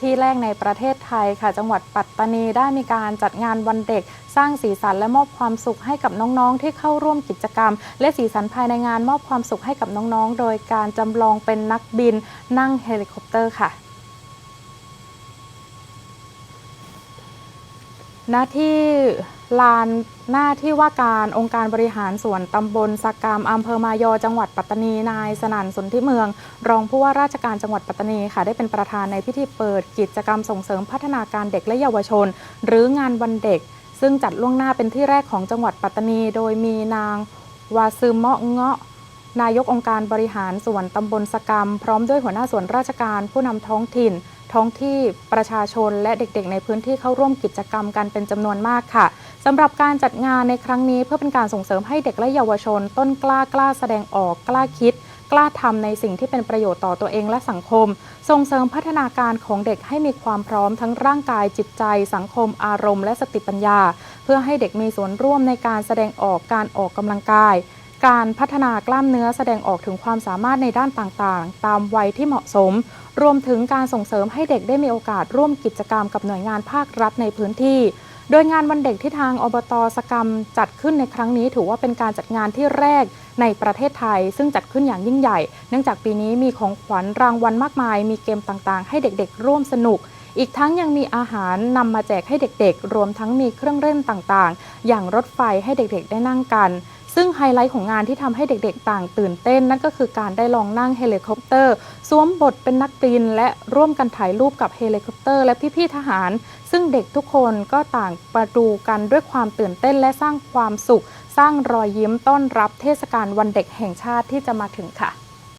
ที่แรกในประเทศไทยค่ะ จังหวัดปัตตานีได้มีการจัดงานวันเด็ก สร้างสีสันและมอบความสุขให้กับน้องๆ ที่เข้าร่วมกิจกรรม และสีสันภายในงานมอบความสุขให้กับน้องๆ โดยการจำลองเป็นนักบินนั่งเฮลิคอปเตอร์ค่ะหน้าที่ ลานหน้าที่ว่าการองค์การบริหารส่วนตำบลสักกามอำเภอมายอจังหวัดปัตตานีนายสนั่นสนธิเมือง รองผู้ว่าราชการจังหวัดปัตตานีค่ะได้เป็นประธานในพิธีเปิดกิจกรรมส่งเสริมพัฒนาการเด็กและเยาวชน หรืองานวันเด็ก ซึ่งจัดล่วงหน้าเป็นที่แรกของจังหวัดปัตตานี โดยมีนางวาซึมเมาะเงาะนายกองค์การบริหารส่วนตำบลสกรรม พร้อมด้วยหัวหน้าส่วนราชการผู้นำท้องถิ่น ท้องที่ประชาชนและเด็กๆ ในพื้นที่เข้าร่วมกิจกรรมกันเป็นจำนวนมากค่ะ สำหรับการจัดงานในครั้งนี้เพื่อเป็นการส่งเสริมให้เด็กและเยาวชน ต้นกล้ากล้าแสดงออกกล้าคิด กล้าทำในสิ่งที่เป็นประโยชน์ต่อตัวเองและสังคม ส่งเสริมพัฒนาการของเด็กให้มีความพร้อมทั้งร่างกายจิตใจ สังคม อารมณ์และสติปัญญา เพื่อให้เด็กมีส่วนร่วมในการแสดงออกการออกกำลังกายการพัฒนากล้ามเนื้อแสดงออกถึงความสามารถในด้านต่างๆ ตามวัยที่เหมาะสม รวมถึงการส่งเสริมให้เด็กได้มีโอกาสร่วมกิจกรรมกับหน่วยงานภาครัฐในพื้นที่ โดยงานวันเด็กที่ทางอบตสกรรมจัดขึ้นในครั้งนี้ ถือว่าเป็นการจัดงานที่แรกในประเทศไทย ซึ่งจัดขึ้นอย่างยิ่งใหญ่ เนื่องจากปีนี้มีของขวัญรางวัลมากมาย มีเกมต่างๆ ให้เด็กๆ ร่วมสนุก อีกทั้งยังมีอาหารนำมาแจกให้เด็กๆ รวมทั้งมีเครื่องเล่นต่างๆ อย่างรถไฟให้เด็กๆ ได้นั่งกัน ซึ่งไฮไลท์ของงานที่ทำให้เด็กๆ ต่างตื่นเต้น นั่นก็คือการได้ลองนั่งเฮลิคอปเตอร์สวมบทเป็นนักบิน และร่วมกันถ่ายรูปกับเฮลิคอปเตอร์ และพี่ๆทหาร ซึ่งเด็กทุกคนก็ต่างประดูกันด้วยความตื่นเต้นและสร้างความสุข สร้างรอยยิ้มต้อนรับเทศกาลวันเด็กแห่งชาติที่จะมาถึงค่ะ